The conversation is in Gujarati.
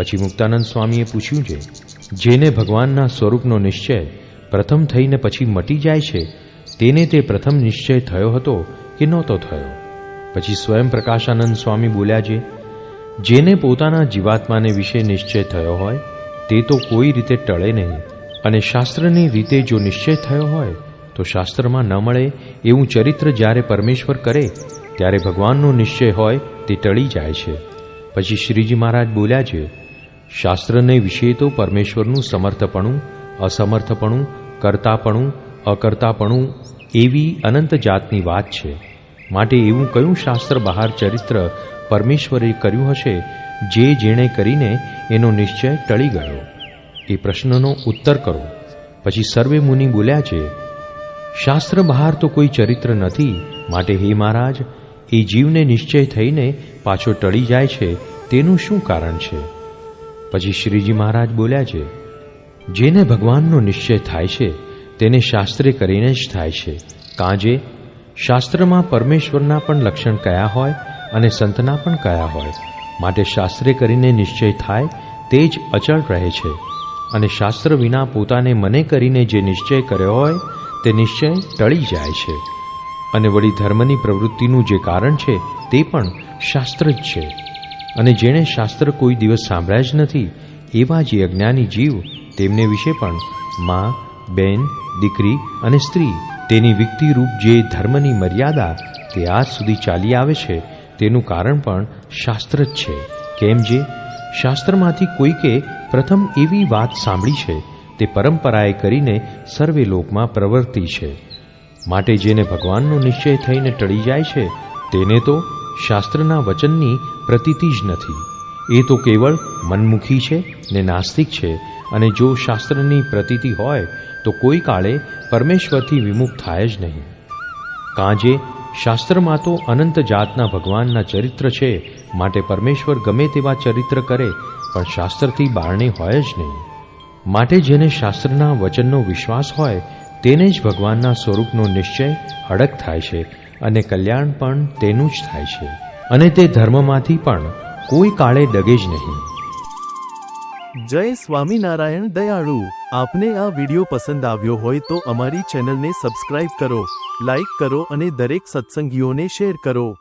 પછી મુક્તાનંદ સ્વામીએ પૂછ્યું છે, જેને ભગવાનના સ્વરૂપનો નિશ્ચય પ્રથમ થઈને પછી મટી જાય છે, તેને તે પ્રથમ નિશ્ચય થયો હતો કે નહોતો થયો? પછી સ્વયં પ્રકાશાનંદ સ્વામી બોલ્યા છે, જેને પોતાના જીવાત્માને વિશે નિશ્ચય થયો હોય, તે તો કોઈ રીતે ટળે નહીં. અને શાસ્ત્રની રીતે જો નિશ્ચય થયો હોય, તો શાસ્ત્રમાં ન મળે એવું ચરિત્ર જ્યારે પરમેશ્વર કરે, ત્યારે ભગવાનનો નિશ્ચય હોય તે ટળી જાય છે. પછી શ્રીજી મહારાજ બોલ્યા છે શાસ્ત્રને વિશે તો પરમેશ્વરનું સમર્થપણું, અસમર્થપણું, કરતાપણું, અકર્તાપણું એવી અનંત જાતની વાત છે. માટે એવું કયું શાસ્ત્ર બહાર ચરિત્ર પરમેશ્વરે કર્યું હશે, જે જેણે કરીને એનો નિશ્ચય ટળી ગયો? એ પ્રશ્નનો ઉત્તર કરો. પછી સર્વે મુનિ બોલ્યા છે, શાસ્ત્ર બહાર તો કોઈ ચરિત્ર નથી, માટે હે મહારાજ, એ જીવને નિશ્ચય થઈને પાછો ટળી જાય છે, તેનું શું કારણ છે? પછી શ્રીજી મહારાજ બોલ્યા છે, જેને ભગવાનનો નિશ્ચય થાય છે, તેને શાસ્ત્રે કરીને જ થાય છે. કાંજે, શાસ્ત્રમાં પરમેશ્વરના પણ લક્ષણ કયા હોય અને સંતના પણ કયા હોય? માટે શાસ્ત્રે કરીને નિશ્ચય થાય તે જ અચળ રહે છે. અને શાસ્ત્ર વિના પોતાને મને કરીને જે નિશ્ચય કર્યો હોય, તે નિશ્ચય ટળી જાય છે. અને વળી ધર્મની પ્રવૃત્તિનું જે કારણ છે, તે પણ શાસ્ત્ર જ છે. અને જેણે શાસ્ત્ર કોઈ દિવસ સાંભળ્યા જ નથી, એવા જે અજ્ઞાની જીવ તેમને વિશે પણ માં, બેન, દીકરી અને સ્ત્રી તેની વ્યક્તિરૂપ જે ધર્મની મર્યાદા તે આજ સુધી ચાલી આવે છે, તેનું કારણ પણ શાસ્ત્ર જ છે. કેમ જે? શાસ્ત્રમાંથી કોઈકે પ્રથમ એવી વાત સાંભળી છે, તે પરંપરાએ કરીને સર્વે લોકમાં પ્રવર્તી છે. માટે જેને ભગવાનનો નિશ્ચય થઈને ટળી જાય છે, તેને તો શાસ્ત્રના વચનની પ્રતીતિ જ નથી. એ તો કેવળ મનમુખી છે ને નાસ્તિક છે અને જો શાસ્ત્રની પ્રતીતિ હોય, તો કોઈ કાળે પરમેશ્વરથી વિમુખ થાય જ નહીં. કાંજે શાસ્ત્રમાં તો અનંત જાતના ભગવાનના ચરિત્ર છે, માટે પરમેશ્વર ગમે તેવા ચરિત્ર કરે, પણ શાસ્ત્રથી બારણે હોય જ નહીં. માટે જેને શાસ્ત્રના વચનનો વિશ્વાસ હોય, તેને જ ભગવાનના સ્વરૂપનો નિશ્ચય અડગ થાય છે અને કલ્યાણ પણ તેનું જ થાય છે. અને તે ધર્મમાંથી પણ કોઈ કાળે ડગે જ નહીં. જય સ્વામિનારાયણ દયાળુ. આપને આ વિડિયો પસંદ આવ્યો હોય તો અમારી ચેનલને સબસ્ક્રાઇબ કરો, લાઇક કરો અને દરેક સત્સંગીઓને શેર કરો.